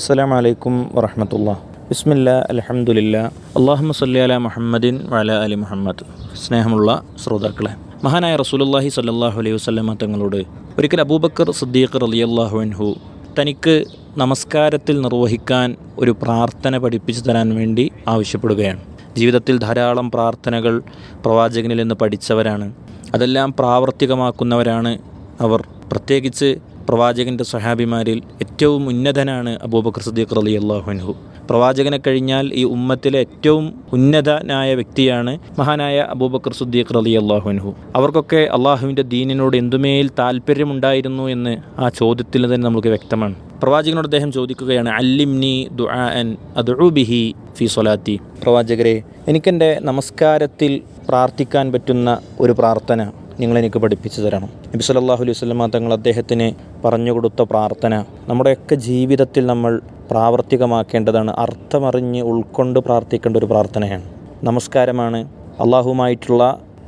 അസ്സലാമു അലൈക്കും വറഹമത്തുള്ള. ബിസ്മില്ല അലഹമുല്ല അള്ളാഹു സല്ലി അല മുഹമ്മദിൻ വല അലി മുഹമ്മദ്. സ്നേഹമുള്ള ശ്രോതാക്കളെ മഹാനായ റസൂലുള്ളാഹി സ്വല്ലല്ലാഹു അലൈഹി വസല്ലമ തങ്ങളോട് ഒരിക്കൽ അബൂബക്കർ സിദ്ദീഖ് റളിയല്ലാഹു അൻഹു തനിക്ക് നമസ്കാരത്തിൽ നിർവഹിക്കാൻ ഒരു പ്രാർത്ഥന പഠിപ്പിച്ചു തരാൻ വേണ്ടി ആവശ്യപ്പെടുകയാണ്. ജീവിതത്തിൽ ധാരാളം പ്രാർത്ഥനകൾ പ്രവാചകനിൽ നിന്ന് പഠിച്ചവരാണ്. അതെല്ലാം പ്രാവർത്തികമാക്കുന്നവരാണ് അവർ. പ്രത്യേകിച്ച് പ്രവാചകന്റെ സഹാബിമാരിൽ ഏറ്റവും ഉന്നതനാണ് അബൂബക്കർ സിദ്ദീഖ് റലി അള്ളാഹുൻഹു പ്രവാചകനെ കഴിഞ്ഞാൽ ഈ ഉമ്മത്തിലെ ഏറ്റവും ഉന്നതനായ വ്യക്തിയാണ് മഹാനായ അബൂബക്കർ സിദ്ദീഖ് റലി അള്ളാഹുൻഹു അവർക്കൊക്കെ അള്ളാഹുവിന്റെ ദീനിനോട് എന്തുമേൽ താല്പര്യമുണ്ടായിരുന്നു എന്ന് ആ ചോദ്യത്തിൽ തന്നെ നമുക്ക് വ്യക്തമാണ്. പ്രവാചകനോട് അദ്ദേഹം ചോദിക്കുകയാണ് അല്ലിംനി ദുആൻ ബിഹി ഫി സൊലാത്തി പ്രവാചകരെ എനിക്കെന്റെ നമസ്കാരത്തിൽ പ്രാർത്ഥിക്കാൻ പറ്റുന്ന ഒരു പ്രാർത്ഥന നിങ്ങളെനിക്ക് പഠിപ്പിച്ചു തരണം. നബി സല്ലല്ലാഹു അലൈഹി വസല്ലമ തങ്ങൾ അദ്ദേഹത്തിന് പറഞ്ഞു കൊടുത്ത പ്രാർത്ഥന നമ്മുടെയൊക്കെ ജീവിതത്തിൽ നമ്മൾ പ്രാവർത്തികമാക്കേണ്ടതാണ് അർത്ഥമറിഞ്ഞ് ഉൾക്കൊണ്ട് പ്രാർത്ഥിക്കേണ്ട ഒരു പ്രാർത്ഥനയാണ്. നമസ്കാരമാണ്. അള്ളാഹുമായിട്ടുള്ള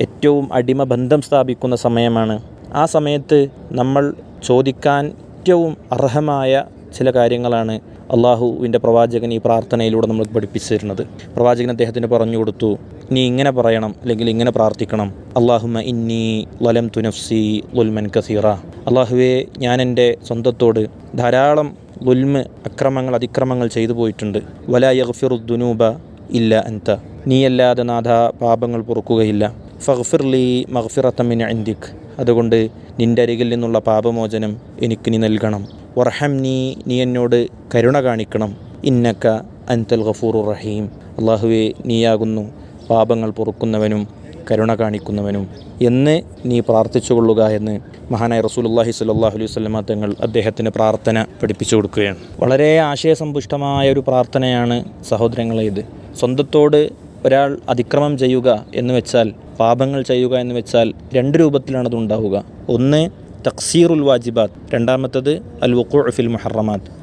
ഏറ്റവും അടിമ ബന്ധം സ്ഥാപിക്കുന്ന സമയമാണ്. ആ സമയത്ത് നമ്മൾ ചോദിക്കാൻ ഏറ്റവും അർഹമായ ചില കാര്യങ്ങളാണ് അള്ളാഹുവിന്റെ പ്രവാചകൻ ഈ പ്രാർത്ഥനയിലൂടെ നമ്മൾ പഠിപ്പിച്ചു തരുന്നത് പ്രവാചകൻ അദ്ദേഹത്തിന് പറഞ്ഞു കൊടുത്തു നീ ഇങ്ങനെ പറയണം അല്ലെങ്കിൽ ഇങ്ങനെ പ്രാർത്ഥിക്കണം. അള്ളാഹുമ ഇന്നി ലലം തുനഫ്സി ലുൽമൻ കസീറ. അള്ളാഹുവെ ഞാൻ എന്റെ സ്വന്തത്തോട് ധാരാളം ലുൽമ് അക്രമങ്ങൾ അതിക്രമങ്ങൾ ചെയ്തു പോയിട്ടുണ്ട്. വല യഗ്ഫിറുദ്ദുനൂബ ഇല്ല അൻത. നീയല്ലാതെ നാഥ പാപങ്ങൾ പൊറുക്കുകയില്ല. ഫഗ്ഫിർലി മഗ്ഫിറത്തമിൻ അൻദിഖ് അതുകൊണ്ട് നിന്റെ അരികിൽ നിന്നുള്ള പാപമോചനം എനിക്ക് നീ നൽകണം. വർഹം നീ നീ എന്നോട് കരുണ കാണിക്കണം. ഇന്നക്ക അൻതൽ ഗഫൂറു റഹീം. അള്ളാഹുവെ നീയാകുന്നു പാപങ്ങൾ പൊറുക്കുന്നവനും കരുണ കാണിക്കുന്നവനും എന്ന് നീ പ്രാർത്ഥിച്ചുകൊള്ളുക എന്ന് മഹാനായ റസൂലുള്ളാഹി സ്വല്ലല്ലാഹു അലൈഹി വസല്ലമ തങ്ങൾ അദ്ദേഹത്തിന് പ്രാർത്ഥന പഠിപ്പിച്ചു കൊടുക്കുകയാണ്. വളരെ ആശയസമ്പുഷ്ടമായ ഒരു പ്രാർത്ഥനയാണ് സഹോദരങ്ങളെ ഇത്. സ്വന്തത്തോട് ഒരാൾ അതിക്രമം ചെയ്യുക എന്ന് വെച്ചാൽ പാപങ്ങൾ ചെയ്യുക എന്ന് വെച്ചാൽ രണ്ട് രൂപത്തിലാണ് അത് ഉണ്ടാവുക. ഒന്ന് തക്സീറുൽ വാജിബാത്ത്. രണ്ടാമത്തത് അൽ വഖൂ ഫിൽ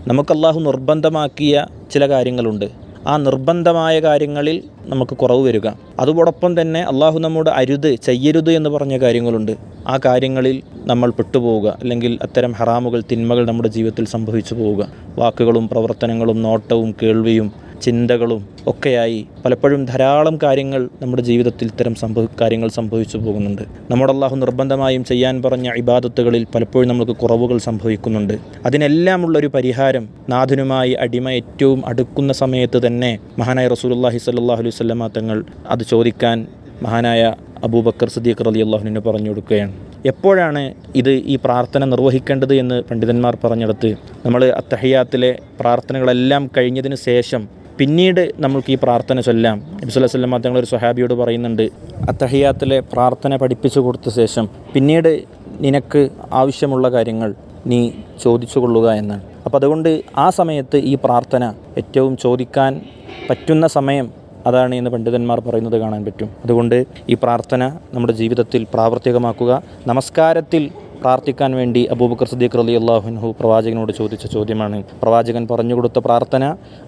നമുക്ക് അള്ളാഹു നിർബന്ധമാക്കിയ ചില കാര്യങ്ങളുണ്ട്. ആ നിർബന്ധമായ കാര്യങ്ങളിൽ നമുക്ക് കുറവ് വരിക. അതോടൊപ്പം തന്നെ അള്ളാഹു നമ്മോട് അരുത് ചെയ്യരുത് എന്ന് പറഞ്ഞ കാര്യങ്ങളുണ്ട്. ആ കാര്യങ്ങളിൽ നമ്മൾ പെട്ടുപോവുക. അല്ലെങ്കിൽ അത്തരം ഹറാമുകൾ തിന്മകൾ നമ്മുടെ ജീവിതത്തിൽ സംഭവിച്ചു പോവുക. വാക്കുകളും പ്രവർത്തനങ്ങളും നോട്ടവും കേൾവിയും ചിന്തകളും ഒക്കെയായി പലപ്പോഴും ധാരാളം കാര്യങ്ങൾ നമ്മുടെ ജീവിതത്തിൽ ഇത്തരം സംഭവ കാര്യങ്ങൾ സംഭവിച്ചു പോകുന്നുണ്ട്. നമ്മുടെ അള്ളാഹു നിർബന്ധമായും ചെയ്യാൻ പറഞ്ഞ ഇബാദത്തുകളിൽ പലപ്പോഴും നമുക്ക് കുറവുകൾ സംഭവിക്കുന്നുണ്ട്. അതിനെല്ലാമുള്ളൊരു പരിഹാരം നാഥനുമായി അടിമ ഏറ്റവും അടുക്കുന്ന സമയത്ത് തന്നെ മഹാനായ റസൂലുള്ളാഹി സ്വല്ലല്ലാഹു അലൈഹി വസല്ലമ തങ്ങൾ അത് ചോദിക്കാൻ മഹാനായ അബൂബക്കർ സദീഖ് റലി അള്ളാഹുവിനെ പറഞ്ഞു കൊടുക്കുകയാണ്. എപ്പോഴാണ് ഇത് ഈ പ്രാർത്ഥന നിർവഹിക്കേണ്ടത് എന്ന് പണ്ഡിതന്മാർ പറഞ്ഞെടുത്ത് നമ്മൾ അത്തഹിയാത്തിലെ പ്രാർത്ഥനകളെല്ലാം കഴിഞ്ഞതിന് ശേഷം പിന്നീട് നമ്മൾക്ക് ഈ പ്രാർത്ഥന ചൊല്ലാം. നബിസ്വല്ലാ സ്വല്ലം തങ്ങൾ ഒരു സ്വഹാബിയോട് പറയുന്നുണ്ട് അത്തഹിയാത്തിലെ പ്രാർത്ഥന പഠിപ്പിച്ചു കൊടുത്ത ശേഷം പിന്നീട് നിനക്ക് ആവശ്യമുള്ള കാര്യങ്ങൾ നീ ചോദിച്ചു കൊള്ളുക എന്നാണ്. അപ്പോൾ അതുകൊണ്ട് ആ സമയത്ത് ഈ പ്രാർത്ഥന ഏറ്റവും ചോദിക്കാൻ പറ്റുന്ന സമയം അതാണ് ഇന്ന് പണ്ഡിതന്മാർ പറയുന്നത് കാണാൻ പറ്റും. അതുകൊണ്ട് ഈ പ്രാർത്ഥന നമ്മുടെ ജീവിതത്തിൽ പ്രാവർത്തികമാക്കുക. നമസ്കാരത്തിൽ പ്രാർത്ഥിക്കാൻ വേണ്ടി അബൂബക്കർ സദീഖ് അലി അള്ളാഹുൻഹു പ്രവാചകനോട് ചോദിച്ച ചോദ്യമാണ്. പ്രവാചകൻ പറഞ്ഞു കൊടുത്ത പ്രാർത്ഥന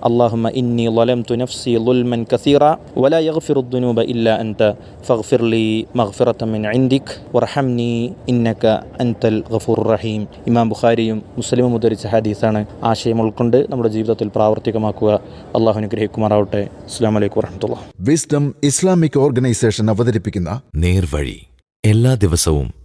അള്ളാഹുമ ഇന്നി ലലം തുനഫ്സി ലുൽമൻ കസീറ വല യഗ്ഫിറുദ്ദുനൂബ ഇല്ല അൻത ഫഗ്ഫിർലി മഗ്ഫിറത മിൻ ഇൻദിക് വർഹംനി ഇന്നക അൻതൽ ഗഫൂർ റഹീം. ഇമാം ബുഖാരിയും മുസ്ലിമും ഉദ്ധരിച്ച ഹദീസാണ് ആശയം ഉൾക്കൊണ്ട് നമ്മുടെ ജീവിതത്തിൽ പ്രാവർത്തികമാക്കുക. അള്ളാഹു അനുഗ്രഹിക്കുമാറാവട്ടെ. അസ്സാം വലൈക്കും വർഹമത്തുള്ള വിസ്ഡം ഇസ്ലാമിക് ഓർഗനൈസേഷൻ അവതരിപ്പിക്കുന്ന നേർവഴി എല്ലാ ദിവസവും